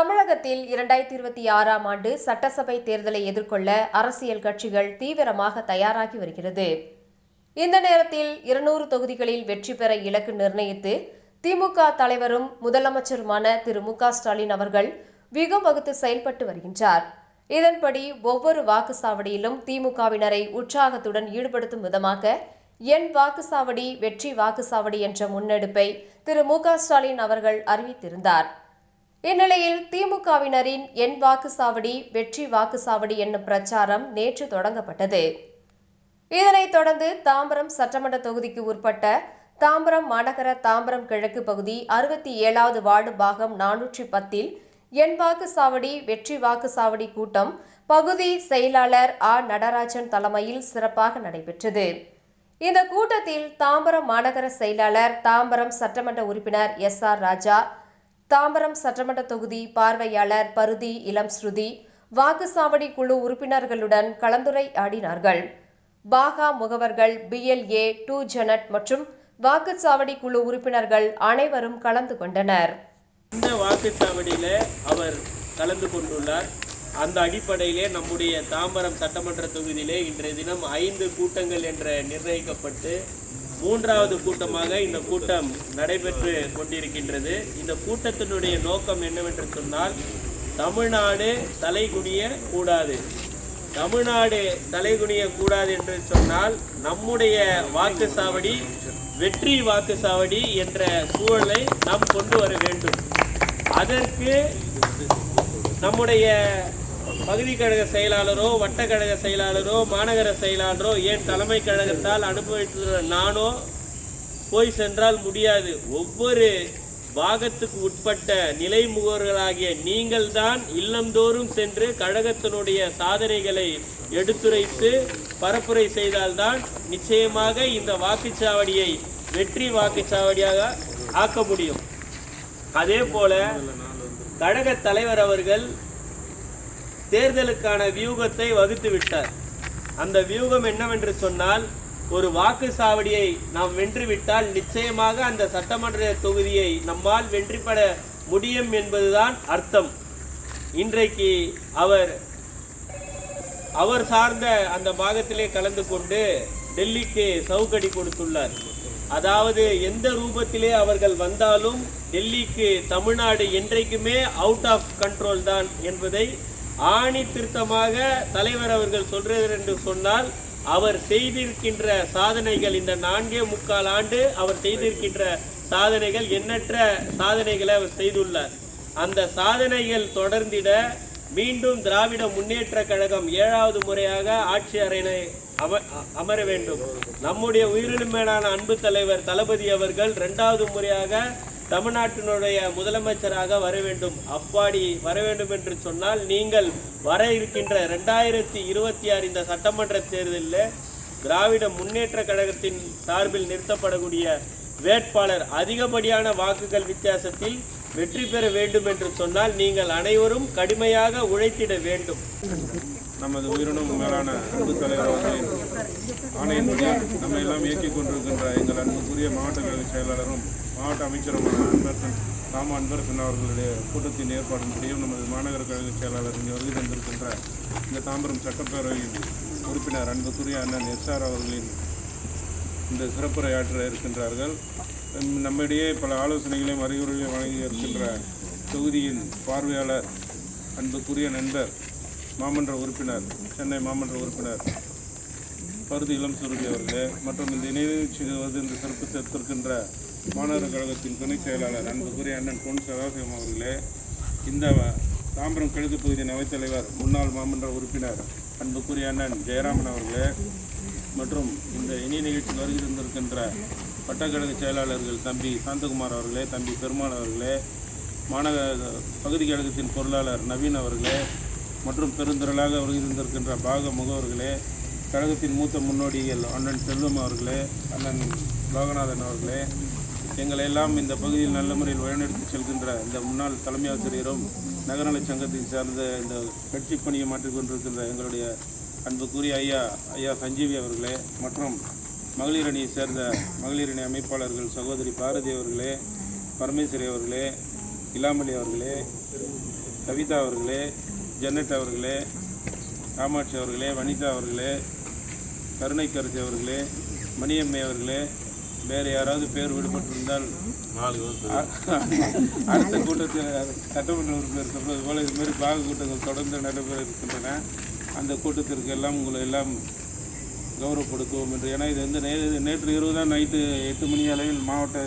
தமிழகத்தில் இரண்டாயிரத்தி இருபத்தி ஆறாம் ஆண்டு சட்டசபை தேர்தலை எதிர்கொள்ள அரசியல் கட்சிகள் தீவிரமாக தயாராகி வருகிறது. இந்த நேரத்தில் இருநூறு தொகுதிகளில் வெற்றி பெற இலக்கு நிர்ணயித்து திமுக தலைவரும் முதலமைச்சருமான திரு. மு. க. ஸ்டாலின் அவர்கள் விகம் வகுத்து செயல்பட்டு வருகின்றார். இதன்படி ஒவ்வொரு வாக்குச்சாவடியிலும் திமுகவினரை உற்சாகத்துடன் ஈடுபடுத்தும் விதமாக என் வாக்குச்சாவடி வெற்றி வாக்குச்சாவடி என்ற முன்னெடுப்பை திரு. மு. க. ஸ்டாலின் அவர்கள் அறிவித்திருந்தார். இந்நிலையில் திமுகவினரின் என் வாக்குச்சாவடி வெற்றி வாக்குச்சாவடி என்னும் பிரச்சாரம் நேற்று தொடங்கப்பட்டது. இதனைத் தொடர்ந்து தாம்பரம் சட்டமன்ற தொகுதிக்கு உட்பட்ட தாம்பரம் மாநகர தாம்பரம் கிழக்கு பகுதி அறுபத்தி ஏழாவது வார்டு பாகம் நானூற்றி பத்தில் என் வாக்குச்சாவடி வெற்றி வாக்குச்சாவடி கூட்டம் பகுதி செயலாளர் ஆ. நடராஜன் தலைமையில் சிறப்பாக நடைபெற்றது. இந்த கூட்டத்தில் தாம்பரம் மாநகர செயலாளர் தாம்பரம் சட்டமன்ற உறுப்பினர் எஸ். ஆர். ராஜா தாம்பரம் சட்டமன்ற தொகுதி பார்வையாளர் பருதி இளம் ஸ்ருதி வாக்குச்சாவடி குழு உறுப்பினர்களுடன் கலந்துரையாடினார்கள். பாகா முகவர்கள் பிஎல்ஏ டூ ஜெனட் மற்றும் வாக்குச்சாவடி குழு உறுப்பினர்கள் அனைவரும் கலந்து கொண்டனர். இந்த வாக்குச்சாவடியில அவர் கலந்து கொண்டுள்ளார். அந்த அடிப்படையிலே நம்முடைய தாம்பரம் சட்டமன்ற தொகுதியிலே இன்றைய தினம் ஐந்து கூட்டங்கள் என்ற நிர்ணயிக்கப்பட்டு மூன்றாவது கூட்டமாக இந்த கூட்டம் நடைபெற்று கொண்டிருக்கின்றது. இந்த கூட்டத்தினுடைய நோக்கம் என்னவென்று சொன்னால் தமிழ்நாடு தலைகுனிய கூடாது. தமிழ்நாடு தலைகுனிய கூடாது என்று சொன்னால் நம்முடைய வாக்குச்சாவடி வெற்றி வாக்குச்சாவடி என்ற சூழலை நாம் கொண்டு வர வேண்டும். அதற்கு நம்முடைய பகுதி கழக செயலாளரோ வட்டக்கழக செயலாளரோ மாநகர செயலாளரோ ஏன் தலைமை கழகத்தால் அனுபவித்துள்ள நானோ போய் சென்றால் முடியாது. ஒவ்வொரு பாகத்துக்கு உட்பட்ட நிலை முகவர்களாகிய நீங்கள்தான் இல்லந்தோறும் சென்று கழகத்தினுடைய சாதனைகளை எடுத்துரைத்து பரப்புரை செய்தால்தான் நிச்சயமாக இந்த வாக்குச்சாவடியை வெற்றி வாக்குச்சாவடியாக ஆக்க முடியும். அதே போல கழக தலைவர் அவர்கள் தேர்தலுக்கான வியூகத்தை வகுத்து விட்டார். அந்த வியூகம் என்னவென்று சொன்னால் ஒரு வாக்கு சாவடியை நாம் வென்றுவிட்டால் நிச்சயமாக அந்த சட்டமன்ற தொகுதியை நம்மால் வென்றிப்பட முடியும் என்பதுதான் அர்த்தம். இன்றைக்கு அவர் அவர் சார்ந்த அந்த பாகத்திலே கலந்து கொண்டு டெல்லிக்கு சவுக்கடி கொடுத்துள்ளார். அதாவது எந்த ரூபத்திலே அவர்கள் வந்தாலும் டெல்லிக்கு தமிழ்நாடு என்றைக்குமே அவுட் ஆஃப் கண்ட்ரோல் தான் என்பதை ஆணி திருத்தமாக தலைவர் அவர்கள் சொல்றார் என்று சொன்னால் அவர் செய்திருக்கின்ற சாதனைகள் இந்த நான்கே முக்கால் ஆண்டு அவர் செய்திருக்கின்ற சாதனைகள் எண்ணற்ற சாதனைகளை அவர் செய்துள்ளார். அந்த சாதனைகள் தொடர்ந்திட மீண்டும் திராவிட முன்னேற்ற கழகம் ஏழாவது முறையாக ஆட்சி அறையினை அம அமர வேண்டும். நம்முடைய உயிரிழமையான அன்பு தலைவர் தளபதி அவர்கள் இரண்டாவது முறையாக தமிழ்நாட்டினுடைய முதலமைச்சராக வர வேண்டும். அப்பாடி வர வேண்டும் என்று சொன்னால் நீங்கள் வர இருக்கின்ற ரெண்டாயிரத்தி இருபத்தி ஆறு இந்த சட்டமன்ற தேர்தலில் திராவிட முன்னேற்ற கழகத்தின் சார்பில் நிறுத்தப்படக்கூடிய வேட்பாளர் அதிகப்படியான வாக்குகள் வித்தியாசத்தில் வெற்றி பெற வேண்டும் என்று சொன்னால் நீங்கள் அனைவரும் கடுமையாக உழைத்திட வேண்டும். நமது உயிரினும் மேலான அன்பு தலைவர் அவர்களின் ஆணையின்படி நம்ம எல்லாம் இயக்கிக் கொண்டிருக்கின்ற எங்கள் அன்புக்குரிய மாவட்ட கழக செயலாளரும் மாவட்ட அமைச்சருமான அன்பரசன் ராம அன்பரசன் அவர்களுடைய கூட்டத்தின் ஏற்பாடுபடியும் நமது மாநகர கழக செயலாளர் இங்கே வருகை தந்திருக்கின்ற இந்த தாம்பரம் சட்டப்பேரவையின் உறுப்பினர் அன்புக்குரிய அண்ணன் எஸ்ஆர் அவர்களின் இந்த சிறப்புரையாற்ற இருக்கின்றார்கள். நம்மிடையே பல ஆலோசனைகளையும் அறிவுரைகளையும் வழங்கி இருக்கின்ற தொகுதியின் பார்வையாளர் அன்புக்குரிய நண்பர் மாமன்ற உறுப்பினர் சென்னை மாமன்ற உறுப்பினர் பருதி இளம் சுருதி அவர்களே மற்றும் இந்த நிகழ்ச்சிக்கு வந்து இந்த சிறப்பு சேர்த்திருக்கின்ற மாநகர கழகத்தின் துணை செயலாளர் அன்புக்குரிய அண்ணன் பொன் சதாசிவம் அவர்களே இந்த தாம்பரம் கிழக்கு பகுதியின் அவைத்தலைவர் முன்னாள் மாமன்ற உறுப்பினர் அன்புக்குரிய அண்ணன் ஜெயராமன் அவர்களே மற்றும் இந்த இணைய நிகழ்ச்சிக்கு வருகை தந்திருக்கின்ற வட்டக்கழக செயலாளர்கள் தம்பி சாந்தகுமார் அவர்களே தம்பி பெருமாள் அவர்களே மாநகர பகுதி கழகத்தின் பொருளாளர் நவீன் அவர்களே மற்றும் பெருந்திரளாக இருந்திருக்கின்ற பாக முகவர்களே கழகத்தின் மூத்த முன்னோடிகள் அண்ணன் செல்வம் அவர்களே அண்ணன் லோகநாதன் அவர்களே எங்களை எல்லாம் இந்த பகுதியில் நல்ல முறையில் வழிநடத்தி செல்கின்ற இந்த முன்னாள் தலைமை ஆசிரியரும் நகரநல சங்கத்தை சார்ந்த இந்த கட்சி பணியை மாற்றிக் கொண்டிருக்கின்ற எங்களுடைய அன்புக்குரிய ஐயா ஐயா சஞ்சீவி அவர்களே மற்றும் மகளிர் அணியை சேர்ந்த மகளிர் அணி அமைப்பாளர்கள் சகோதரி பாரதி அவர்களே பரமேஸ்வரி அவர்களே இலாமணி அவர்களே கவிதா அவர்களே ஜென்னட் அவர்களே காமாட்சி அவர்களே வனிதா அவர்களே கருணைக்கரசி அவர்களே மணியம்மை அவர்களே வேறு யாராவது பேர் விடுபட்டிருந்தால் அடுத்த கூட்டத்தில் சட்டமன்ற உறுப்பினர் சொல்வது போல இது மாதிரி பாக கூட்டங்கள் தொடர்ந்து நடைபெற இருக்கின்றன. அந்த கூட்டத்திற்கு எல்லாம் உங்களை எல்லாம் கௌரவப்படுத்துவோம் என்று. ஏன்னா இது வந்து நே நேற்று இரவு தான் நைட்டு எட்டு மணி அளவில் மாவட்ட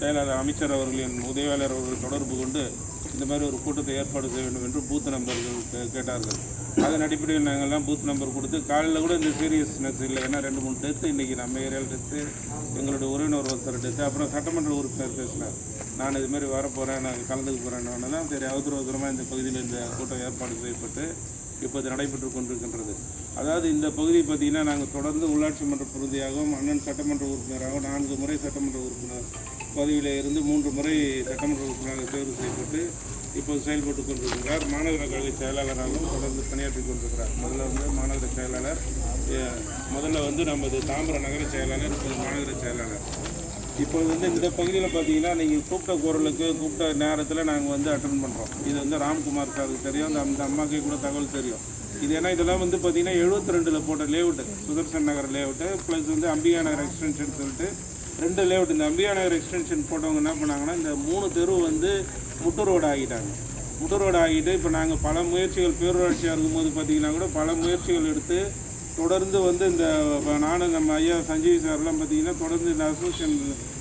செயலாளர் அமைச்சர் அவர்களின் உதவியாளர் அவர்கள் தொடர்பு கொண்டு இந்த மாதிரி ஒரு கூட்டத்தை ஏற்பாடு செய்ய வேண்டும் என்று பூத் நம்பர்கள் கேட்டார்கள். அதன் அடிப்படையில் நாங்கள்லாம் பூத் நம்பர் கொடுத்து காலையில் கூட இந்த சீரியஸ்னஸ் இல்லை. ஏன்னா ரெண்டு மூணு டெத்து இன்றைக்கி நம்ம ஏரியாவில் டெத்து எங்களுடைய உறவினர் ஒருத்தர் டெத்து அப்புறம் சட்டமன்ற உறுப்பினர் பேசினார். நான் இது மாதிரி வரப்போகிறேன் நான் கலந்துக்க போகிறேன்னு தான் சரி அவசர அவசரமாக இந்த பகுதியில் இந்த கூட்டம் ஏற்பாடு செய்யப்பட்டு இப்போது நடைபெற்று கொண்டிருக்கின்றது. அதாவது இந்த பகுதி பார்த்திங்கன்னா நாங்கள் தொடர்ந்து உள்ளாட்சி மன்ற பிரதியாகவும் அண்ணன் சட்டமன்ற உறுப்பினராகவும் நான்கு முறை சட்டமன்ற உறுப்பினர் பதவியில் இருந்து மூன்று முறை சட்டமன்ற உறுப்பினராக தேர்வு செய்யப்பட்டு இப்போது செயல்பட்டு கொண்டிருக்கிறார். மாநகர கழக செயலாளராகவும் தொடர்ந்து பணியாற்றி கொண்டிருக்கிறார். முதல்ல வந்து மாநகர செயலாளர் முதல்ல வந்து நமது தாம்பரம் நகர செயலாளர் இப்போது மாநகர செயலாளர். இப்போ வந்து இந்த பகுதியில் பார்த்தீங்கன்னா நீங்கள் கூப்பிட்ட குரலுக்கு கூப்பிட்ட நேரத்தில் நாங்கள் வந்து அட்டன் பண்ணுறோம் இது வந்து ராம்குமார் சாருக்கு தெரியும். அந்த அந்த அம்மாக்கே கூட தகவல் தெரியும். இது ஏன்னா இதெல்லாம் வந்து பார்த்தீங்கன்னா எழுபத்தி ரெண்டில் போட்ட layout Sudarshan Nagar layout plus வந்து அம்பிகா நகர் எக்ஸ்டென்ஷன் சொல்லிட்டு ரெண்டு லேஅவுட் இந்த அம்பிகா நகர் எக்ஸ்டென்ஷன் போட்டவங்க என்ன பண்ணாங்கன்னா இந்த மூணு தெரு வந்து முட்டு ரோடு ஆகிட்டாங்க. முட்டு ரோடு ஆகிட்டு இப்போ நாங்கள் பல முயற்சிகள் பேரூராட்சியாக இருக்கும்போது பார்த்தீங்கன்னா கூட பல முயற்சிகள் எடுத்து தொடர்ந்து வந்து இந்த நானும் நம்ம ஐயா சஞ்சீவ் சார்லாம் பார்த்தீங்கன்னா தொடர்ந்து இந்த அசோசியேஷன்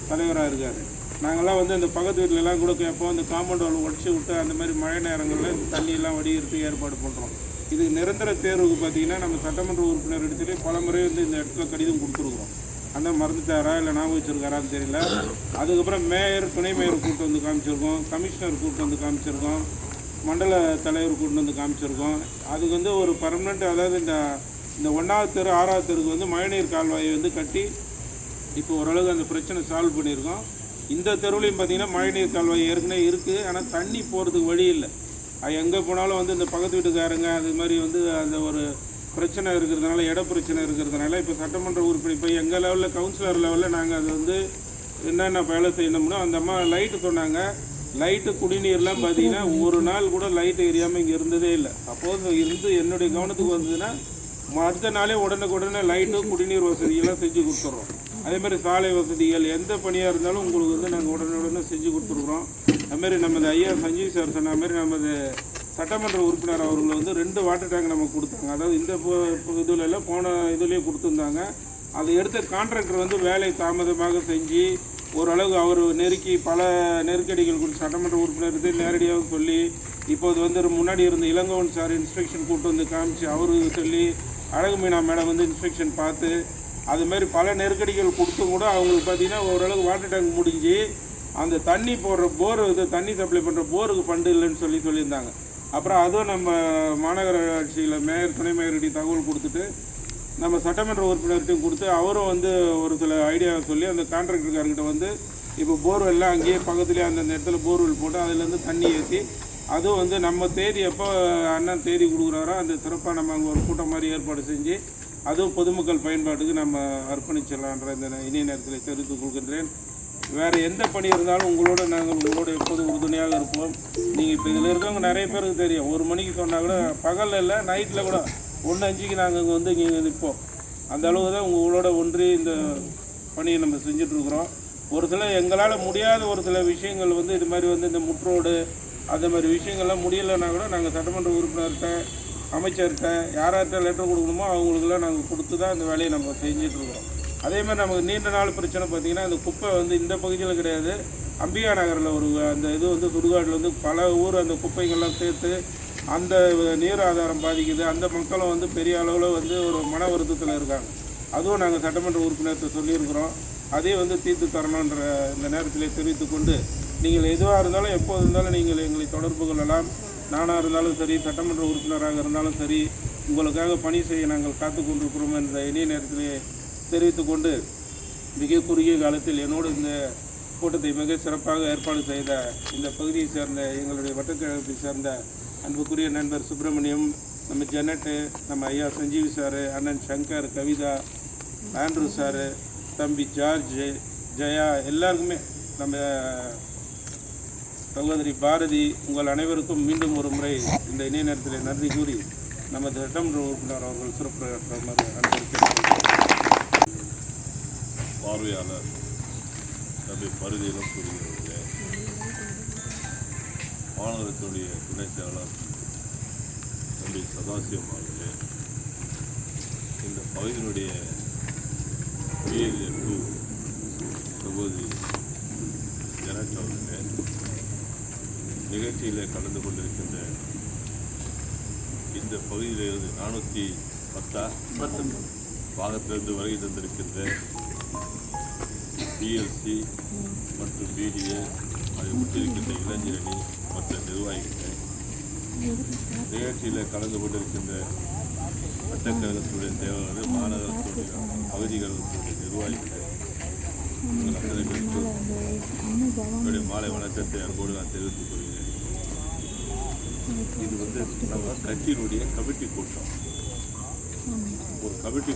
தலைவராக இருக்கார். நாங்கள்லாம் வந்து இந்த பக்கத்து வீட்டிலலாம் கூட கேட்போம் அந்த காம்பவுண்ட் வால் உடச்சி விட்டு அந்த மாதிரி மழை நேரங்களில் தண்ணியெல்லாம் வடிகிறதுக்கு ஏற்பாடு பண்ணுறோம் இது நிரந்தர தேர்வுக்கு பார்த்தீங்கன்னா நம்ம சட்டமன்ற உறுப்பினர் இடத்துலேயே பல முறை வந்து இந்த இடத்துல கடிதம் கொடுத்துருக்குறோம். அந்த மறந்துட்டாரா இல்லை ஞாபகம் வச்சுருக்காரான்னு தெரியல. அதுக்கப்புறம் மேயர் துணை மேயர் கூப்பிட்டு வந்து காமிச்சிருக்கோம் கமிஷனர் கூப்பிட்டு வந்து காமிச்சிருக்கோம் மண்டல தலைவர் கூட்டு வந்து காமிச்சிருக்கோம். அதுக்கு வந்து ஒரு பர்மனெண்ட் அதாவது இந்த இந்த ஒன்றாவது தெரு ஆறாவது தெருக்கு வந்து மழைநீர் கால்வாயை வந்து கட்டி இப்போ ஓரளவுக்கு அந்த பிரச்சனை சால்வ் பண்ணியிருக்கோம். இந்த தெருவிலையும் பார்த்தீங்கன்னா மழைநீர் கால்வாய் ஏற்கனவே இருக்குது ஆனால் தண்ணி போகிறதுக்கு வழி இல்லை. அது எங்கே போனாலும் வந்து இந்த பக்கத்து வீட்டுக்காரங்க அது மாதிரி வந்து அந்த ஒரு பிரச்சனை இருக்கிறதுனால இட பிரச்சனை இருக்கிறதுனால இப்போ சட்டமன்ற உறுப்பினர் இப்போ எங்கள் லெவலில் கவுன்சிலர் லெவலில் நாங்கள் அது வந்து என்னென்ன வேலை செய்யணும்னா அந்த அம்மா லைட்டு சொன்னாங்க. லைட்டு குடிநீர்லாம் பார்த்தீங்கன்னா ஒரு நாள் கூட லைட்டு எரியாமல் இங்கே இருந்ததே இல்லை. அப்போது இருந்து என்னுடைய கவனத்துக்கு வந்ததுன்னா அடுத்த நாளே உடனுக்குடனே லைட்டு குடிநீர் வசதியெல்லாம் செஞ்சு கொடுத்துட்றோம் அதேமாதிரி சாலை வசதிகள் எந்த பணியாக இருந்தாலும் உங்களுக்கு வந்து நாங்கள் உடனுடனே செஞ்சு கொடுத்துருக்குறோம். அதுமாரி நமது ஐயா சஞ்சீவ் சார் சொன்ன மாதிரி நமது சட்டமன்ற உறுப்பினர் அவர்கள் வந்து ரெண்டு வாட்டர் டேங்க் நமக்கு கொடுத்தாங்க. அதாவது இந்த இதில் எல்லாம் போன இதுலேயே கொடுத்துருந்தாங்க. அதை எடுத்த கான்ட்ராக்டர் வந்து வேலை தாமதமாக செஞ்சு ஓரளவு அவர் நெருக்கி பல நெருக்கடிகள் கொடுத்து சட்டமன்ற உறுப்பினருக்கு நேரடியாக சொல்லி இப்போது வந்து முன்னாடி இருந்த இளங்கோவன் சார் இன்ஸ்பெக்ஷன் கூட்டு வந்து காமிச்சு அவருக்கு சொல்லி அழகு மீனா மேடம் வந்து இன்ஸ்பெக்ஷன் பார்த்து அதுமாரி பல நெருக்கடிகள் கொடுத்தும் கூட அவங்களுக்கு பார்த்தீங்கன்னா ஓரளவுக்கு வாட்டர் டேங்க் முடிஞ்சு அந்த தண்ணி போடுற போர் இது தண்ணி சப்ளை பண்ணுற போருக்கு ஃபண்டு இல்லைன்னு சொல்லி சொல்லியிருந்தாங்க. அப்புறம் அதுவும் நம்ம மாநகராட்சியில் மேயர் துணை மேயர்கிட்ட தகவல் கொடுத்துட்டு நம்ம சட்டமன்ற உறுப்பினர்கிட்டையும் கொடுத்து அவரும் வந்து ஒரு சில ஐடியா சொல்லி அந்த கான்ட்ராக்டர்காரர்கிட்ட வந்து இப்போ போர்வெல்லாம் அங்கேயே பக்கத்துலேயே அந்தந்த இடத்துல போர்வெல் போட்டு அதுலேருந்து தண்ணி ஏற்றி அதுவும் வந்து நம்ம தேதி எப்போ அண்ணன் தேதி கொடுக்குறாரோ அந்த சிறப்பாக நம்ம அங்கே ஒரு கூட்டம் மாதிரி ஏற்பாடு செஞ்சு அதுவும் பொதுமக்கள் பயன்பாட்டுக்கு நம்ம அர்ப்பணிச்சிடலான்ற இந்த இணைய நேரத்தில் தெரிவித்துக் கொள்கின்றேன். வேறு எந்த பணி இருந்தாலும் உங்களோட நாங்கள் உங்களோட எப்போதும் உறுதுணையாக இருப்போம். நீங்கள் இப்போ இதில் இருக்கவங்க நிறைய பேருக்கு தெரியும். ஒரு மணிக்கு சொன்னால் கூட பகலில் இல்லை நைட்டில் கூட ஒன்று அஞ்சுக்கு நாங்கள் இங்கே வந்து இங்கே நிற்போம் அந்த அளவுக்கு தான் உங்களோட ஒன்றி இந்த பணியை நம்ம செஞ்சிட்ருக்குறோம் ஒரு சில எங்களால் முடியாத ஒரு சில விஷயங்கள் வந்து இது மாதிரி வந்து இந்த முற்றோடு அந்த மாதிரி விஷயங்கள்லாம் முடியலைன்னா கூட நாங்கள் சட்டமன்ற உறுப்பினர்கிட்ட அமைச்சர்கிட்ட யார்கிட்ட லெட்டர் கொடுக்கணுமோ அவங்களுக்கெல்லாம் நாங்கள் கொடுத்து தான் இந்த வேலையை நம்ம செஞ்சிட்ருக்கிறோம் அதே மாதிரி நமக்கு நீண்ட நாள் பிரச்சனை பார்த்திங்கன்னா இந்த குப்பை வந்து இந்த பகுதியில் கிடையாது. அம்பிகா நகரில் ஒரு அந்த இது வந்து சுடுகாட்டில் வந்து பல ஊர் அந்த குப்பைகள்லாம் சேர்த்து அந்த நீர் ஆதாரம் பாதிக்குது. அந்த மக்களும் வந்து பெரிய அளவில் வந்து ஒரு மன வருத்தத்தில் இருக்காங்க. அதுவும் நாங்கள் சட்டமன்ற உறுப்பினர்கிட்ட சொல்லியிருக்கிறோம். அதே வந்து தீர்த்து தரணுன்ற இந்த நேரத்தில் தெரிவித்து கொண்டு நீங்கள் எதுவாக இருந்தாலும் எப்போது இருந்தாலும் நீங்கள் எங்களை தொடர்பு கொள்ளலாம். நானாக இருந்தாலும் சரி சட்டமன்ற உறுப்பினராக இருந்தாலும் சரி உங்களுக்காக பணி செய்ய நாங்கள் காத்து கொண்டிருக்கிறோம் என்ற இணைய நேரத்திலே தெரிவித்துக்கொண்டு மிக குறுகிய காலத்தில் என்னோடு இந்த கூட்டத்தை மிக சிறப்பாக ஏற்பாடு செய்த இந்த பகுதியை சேர்ந்த எங்களுடைய வட்டக்கழகத்தை சேர்ந்த அன்புக்குரிய நண்பர் சுப்பிரமணியம் நம்ம ஜெனட்டு நம்ம ஐயா சஞ்சீவி சார் அண்ணன் சங்கர் கவிதா ஆண்ட்ரூ சார் தம்பி ஜார்ஜ் ஜெயா எல்லாருக்குமே நம்ம சகோதரி பாரதி உங்கள் அனைவருக்கும் மீண்டும் ஒரு முறை இந்த இணைய நேரத்தில் நன்றி கூறி நமது சட்டமன்ற உறுப்பினர் அவர்கள் சிறப்புரையாற்றுமாறு அனுப்பியிருக்கிறேன் பார்வையாளர் தம்பி பருதியிலும் கூறுகிறவர்களே மாநகரத்துடைய துணை செயலாளர் தம்பி சதாசிவம் அவர்களே இந்த பகுதியினுடைய பிஎல்ஏ டூ சகோதரி ஜெனட் அவர்களே நிகழ்ச்சியிலே கலந்து கொண்டிருக்கின்ற இந்த பகுதியிலிருந்து நானூற்றி பத்தா? பாகத்திலிருந்து வருகை தந்திருக்கின்ற பிஎல்சி மற்றும் பிடிஏ அதை ஒட்டிருக்கின்ற இளைஞரணி மற்ற நிர்வாகிகள். நிகழ்ச்சியில் கலந்து கொண்டிருக்கின்ற சட்டக்கழகத்துடைய செயலாளர் மாநகரத்துடைய பகுதிகளுடைய நிர்வாகிகள். என்னுடைய மாலை வணக்கத்தை அன்போடு நான் தெரிவித்துக் கொள்கிறேன். இது வந்து நம்ம கட்சியினுடைய கமிட்டி கூட்டம். ஒரு கமிட்டி